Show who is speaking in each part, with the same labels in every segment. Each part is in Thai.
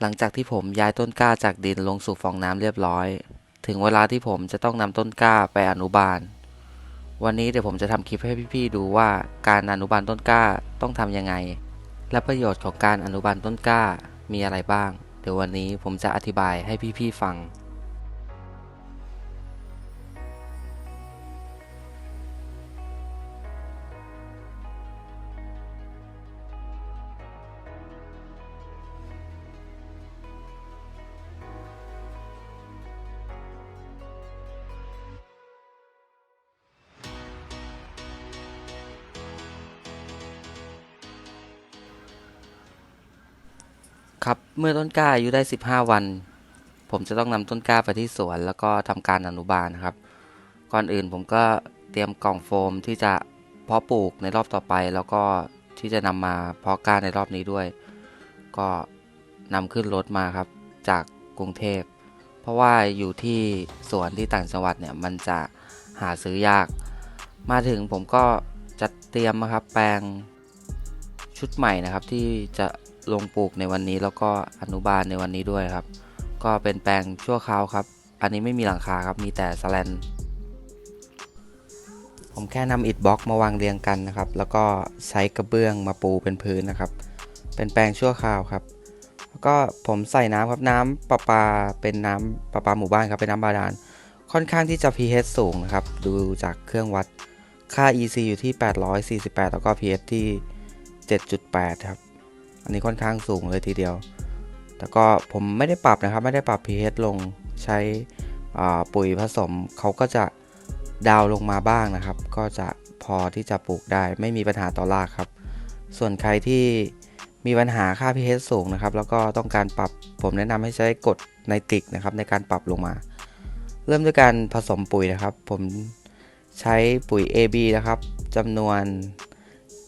Speaker 1: หลังจากที่ผมย้ายต้นกล้าจากดินลงสู่ฟองน้ำเรียบร้อย ถึงเวลาที่ผมจะต้องนำต้นกล้าไปอนุบาล วันนี้เดี๋ยวผมจะทำคลิปให้พี่ๆดูว่าการอนุบาลต้นกล้าต้องทำยังไง และประโยชน์ของการอนุบาลต้นกล้ามีอะไรบ้าง เดี๋ยววันนี้ผมจะอธิบายให้พี่ๆฟัง ครับ เมื่อต้นกล้าอายุได้ 15 วัน ผมจะต้องนำต้นกล้าไปที่สวน แล้วก็ทำการอนุบาลนะครับ ก่อนอื่นผมก็เตรียมกล่องโฟมที่จะเพาะปลูกในรอบต่อไป แล้วก็ที่จะนำมาเพาะกล้าในรอบนี้ด้วย ก็นำขึ้นรถมาครับ จากกรุงเทพ เพราะว่าอยู่ที่สวนที่ต่างจังหวัดเนี่ยมันจะหาซื้อยาก มาถึงผมก็จัดเตรียมนะครับแปลงชุดใหม่นะครับที่จะ ลงปลูกในวันนี้แล้วก็อนุบาลในวันนี้ด้วยครับ ก็เป็นแปลงชั่วคราวครับ อันนี้ไม่มีหลังคาครับมีแต่สแลนผมแค่นำอิฐบล็อกมาวางเรียงกันนะครับ แล้วก็ใช้กระเบื้องมาปูเป็นพื้นนะครับ เป็นแปลงชั่วคราวครับแล้วก็ผมใส่น้ำครับน้ำประปาเป็นน้ำประปาหมู่บ้านครับเป็นน้ำบาดาลค่อนข้างที่จะ pH สูงนะครับ ดูจากเครื่องวัดค่า EC อยู่ที่ 848 แล้วก็ pH ที่ 7.8 ครับ นนี้ค่อนข้างสูงเลยทีเดียว แต่ก็ผมไม่ได้ปรับนะครับ ไม่ได้ปรับ pH ลงใช้ปุ๋ยผสมเขาก็จะดาวลงมาบ้างนะครับ ก็จะพอที่จะปลูกได้ไม่มีปัญหาต่อรากครับ ส่วนใครที่มีปัญหาค่า pH สูงนะครับ แล้วก็ต้องการปรับผมแนะนำให้ใช้กดไนตริกนะครับในการปรับลงมา เริ่มด้วยการผสมปุ๋ยนะครับ ผมใช้ปุ๋ย AB นะครับจำนวน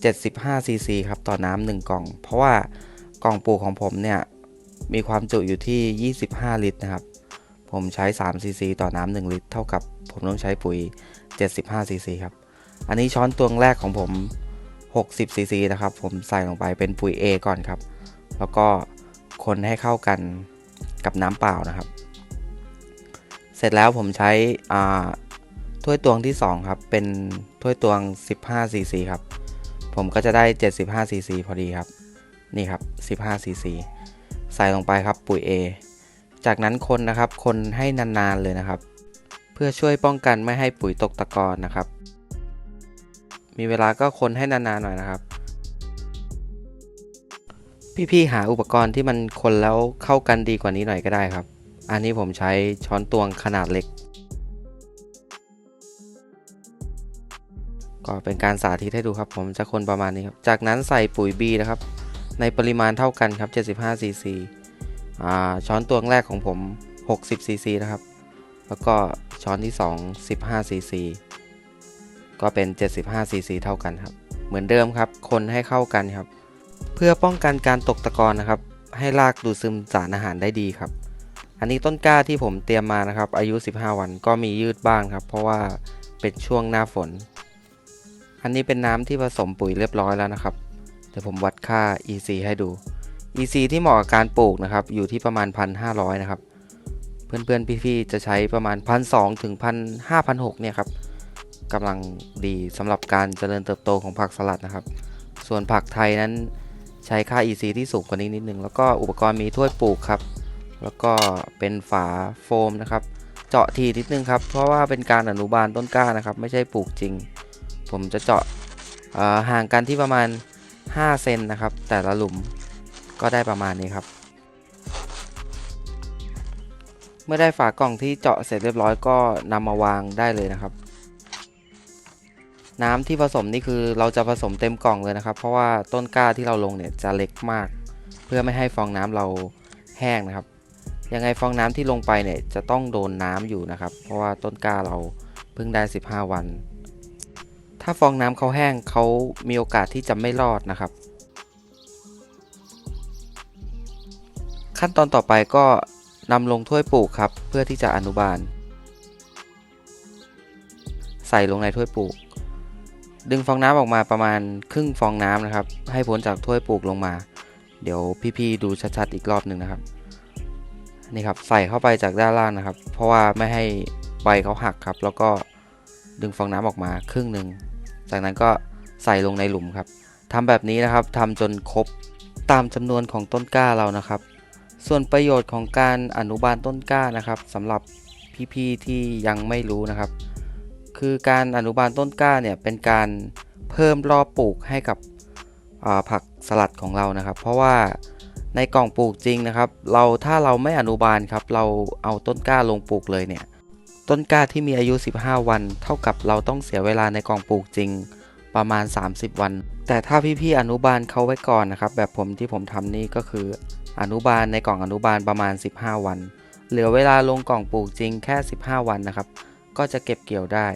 Speaker 1: 75 ซีซีครับ ต่อน้ำหนึ่งกล่อง เพราะว่ากล่องปลูกของผมเนี่ย มีความจุอยู่ที่ 25 ลิตรนะครับ ผมใช้3ซีซีต่อน้ำ1ลิตร เท่ากับผมต้องใช้ปุ๋ย 75 ซีซีครับ อันนี้ช้อนตวงแรกของผม 60 ซีซีนะครับ ผมใส่ลงไปเป็นปุ๋ย A ก่อนครับ แล้วก็คนให้เข้ากันกับน้ำเปล่านะครับ เสร็จแล้วผมใช้ถ้วยตวงที่ 2 ครับ เป็นถ้วยตวง 15 ซีซีครับ ผมก็จะได้ 75ซีซีพอดีครับ นี่ครับ 15ซีซีใส่ลงไปครับปุ๋ย A จากนั้นคนนะครับ คนให้นานๆเลยนะครับ เพื่อช่วยป้องกันไม่ให้ปุ๋ยตกตะกอนนะครับ มีเวลาก็คนให้นานๆหน่อยนะครับ พี่ๆหาอุปกรณ์ที่มันคนแล้วเข้ากันดีกว่านี้หน่อยก็ได้ครับ อันนี้ผมใช้ช้อนตวงขนาดเล็ก ก็เป็นการสาธิตให้ดูครับ ผมจะคนประมาณนี้ครับ จากนั้นใส่ปุ๋ย B นะครับ ในปริมาณเท่ากันครับ 75ซีซีอ่าช้อนตวงแรกของผม 60ซีซีนะครับ แล้วก็ช้อนที่ 2 15ซีซีก็เป็น 75ซีซีเท่ากันครับ เหมือนเดิมครับ คนให้เข้ากันครับ เพื่อป้องกันการตกตะกอนนะครับ ให้รากดูดซึมสารอาหารได้ดีครับ อันนี้ต้นกล้าที่ผมเตรียมมานะครับ อายุ 15 วันก็มียืดบ้างครับ เพราะว่าเป็นช่วงหน้าฝน อันนี้เป็นน้ำที่ผสมปุ๋ยเรียบร้อยแล้วนะครับ เดี๋ยวผมวัดค่า EC ให้ดู EC ที่เหมาะกับการปลูกนะครับ อยู่ที่ประมาณ 1,500 นะครับ เพื่อนๆ พี่ๆ จะใช้ประมาณ 1,200 ถึง 1,500 เนี่ยครับกำลังดีสำหรับการเจริญเติบโตของผักสลัดนะครับ ส่วนผักไทยนั้นใช้ค่า EC ที่สูงกว่านี้นิดนึง แล้วก็อุปกรณ์มีถ้วยปลูกครับ แล้วก็เป็นฝาโฟมนะครับ เจาะทีนิดนึงครับ เพราะว่าเป็นการอนุบาลต้นกล้านะครับ ไม่ใช่ปลูกจริง ผมจะเจาะห่างกันที่ประมาณ 5 เซนนะครับ แต่ละหลุมก็ได้ประมาณนี้ครับ เมื่อได้ฝากล่องที่เจาะเสร็จเรียบร้อยก็นำมาวางได้เลยนะครับ น้ำที่ผสมนี่คือเราจะผสมเต็มกล่องเลยนะครับ เพราะว่าต้นกล้าที่เราลงเนี่ยจะเล็กมาก เพื่อไม่ให้ฟองน้ำเราแห้งนะครับ ยังไงฟองน้ำที่ลงไปเนี่ยจะต้องโดนน้ำอยู่นะครับ เพราะว่าต้นกล้าเราเพิ่งได้ 15 วัน ถ้าฟองน้ำเขาแห้งเขามีโอกาสที่จะไม่รอดนะครับ ขั้นตอนต่อไปก็นำลงถ้วยปลูกครับ เพื่อที่จะอนุบาล ใส่ลงในถ้วยปลูก ดึงฟองน้ำออกมาประมาณครึ่งฟองน้ำนะครับ ให้พ้นจากถ้วยปลูกลงมา เดี๋ยวพี่ๆดูชัดๆอีกรอบหนึ่งนะครับนี่ครับใส่เข้าไปจากด้านล่างนะครับ เพราะว่าไม่ให้ใบเขาหักครับ แล้วก็ดึงฟองน้ำออกมาครึ่งหนึ่ง จากนั้นก็ใส่ลงในหลุมครับทำแบบนี้นะครับทำจนครบตามจำนวนของต้นกล้าเรานะครับ ส่วนประโยชน์ของการอนุบาลต้นกล้านะครับสำหรับพี่ๆที่ยังไม่รู้นะครับ คือการอนุบาลต้นกล้าเนี่ยเป็นการเพิ่มรอบปลูกให้กับผักสลัดของเรานะครับ เพราะว่าในกล่องปลูกจริงนะครับ เราถ้าเราไม่อนุบาลครับ เราเอาต้นกล้าลงปลูกเลยเนี่ย ต้นกล้าที่มีอายุ 15 วัน เท่ากับเราต้องเสียเวลาในกล่องปลูกจริง ประมาณ 30 วัน แต่ถ้าพี่ๆอนุบาลเขาไว้ก่อนนะครับ แบบผมที่ผมทำนี่ก็คือ อนุบาลในกล่องอนุบาลประมาณ 15 วัน เหลือเวลาลงกล่องปลูกจริงแค่ 15 วันนะครับ ก็จะเก็บเกี่ยวได้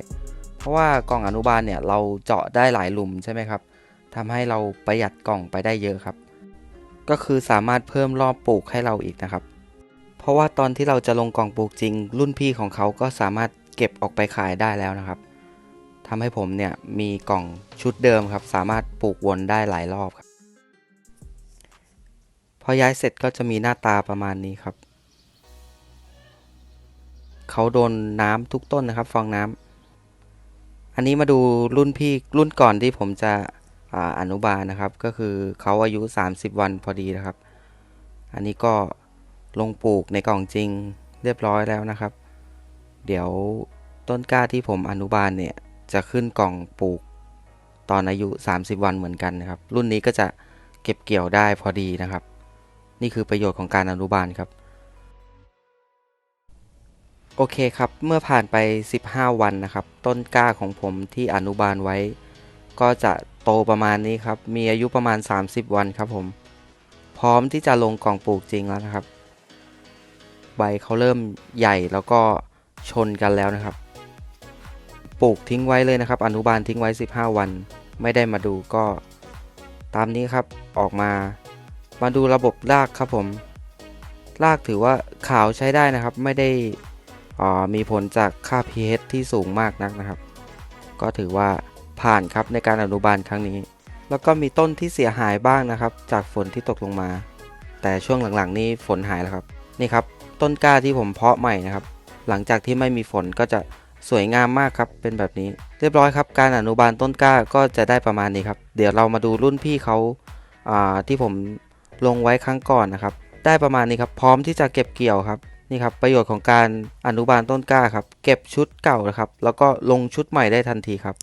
Speaker 1: เพราะว่ากล่องอนุบาลเนี่ยเราเจาะได้หลายหลุมใช่ไหมครับทำให้เราประหยัดกล่องไปได้เยอะครับ ก็คือสามารถเพิ่มรอบปลูกให้เราอีกนะครับ ราะว่าตอนที่เราจะลงกล่องปลูกจริง รุ่นพี่ของเขาก็สามารถเก็บออกไปขายได้แล้วนะครับทำให้ผมเนี่ยมีกล่องชุดเดิมครับ สามารถปลูกวนได้หลายรอบครับ พอย้ายเสร็จก็จะมีหน้าตาประมาณนี้ครับ เขาโดนน้ำทุกต้นนะครับ ฟองน้ำอันนี้มาดูรุ่นพี่รุ่นก่อนที่ผมจะออนุบาลนะครับ ก็คือเขาอายุ 30 วันพอดีนะครับ อันนี้ก็ ลงปลูกในกล่องจริงเรียบร้อยแล้วนะครับ เดี๋ยวต้นกล้าที่ผมอนุบาลเนี่ย จะขึ้นกล่องปลูกตอนอายุ 30 วันเหมือนกันนะครับ รุ่นนี้ก็จะเก็บเกี่ยวได้พอดีนะครับ นี่คือประโยชน์ของการอนุบาลครับ โอเคครับ เมื่อผ่านไป 15 วันนะครับ ต้นกล้าของผมที่อนุบาลไว้ ก็จะโตประมาณนี้ครับ มีอายุประมาณ 30 วันครับผม พร้อมที่จะลงกล่องปลูกจริงแล้วนะครับ ใบเขาเริ่มใหญ่แล้วก็ชนกันแล้วนะครับ ปลูกทิ้งไว้เลยนะครับ อนุบาลทิ้งไว้ 15 วัน ไม่ได้มาดูก็ตามนี้ครับออกมา มาดูระบบรากครับผม รากถือว่าขาวใช้ได้นะครับ ไม่ได้อ่ามีผลจากค่า pH ที่สูงมากนักนะครับ ก็ถือว่าผ่านครับในการอนุบาลครั้งนี้ แล้วก็มีต้นที่เสียหายบ้างนะครับ จากฝนที่ตกลงมา แต่ช่วงหลังๆ นี้ฝนหายแล้วครับ นี่ครับ ต้นกล้าที่ผมเพาะใหม่นะครับ หลังจากที่ไม่มีฝนก็จะสวยงามมากครับ เป็นแบบนี้ เรียบร้อยครับ การอนุบาลต้นกล้าก็จะได้ประมาณนี้ครับ เดี๋ยวเรามาดูรุ่นพี่เขาาที่ผมลงไว้ครั้งก่อนนะครับ ได้ประมาณนี้ครับ พร้อมที่จะเก็บเกี่ยวครับ นี่ครับ ประโยชน์ของการอนุบาลต้นกล้าครับ เก็บชุดเก่านะครับ แล้วก็ลงชุดใหม่ได้ทันทีครับ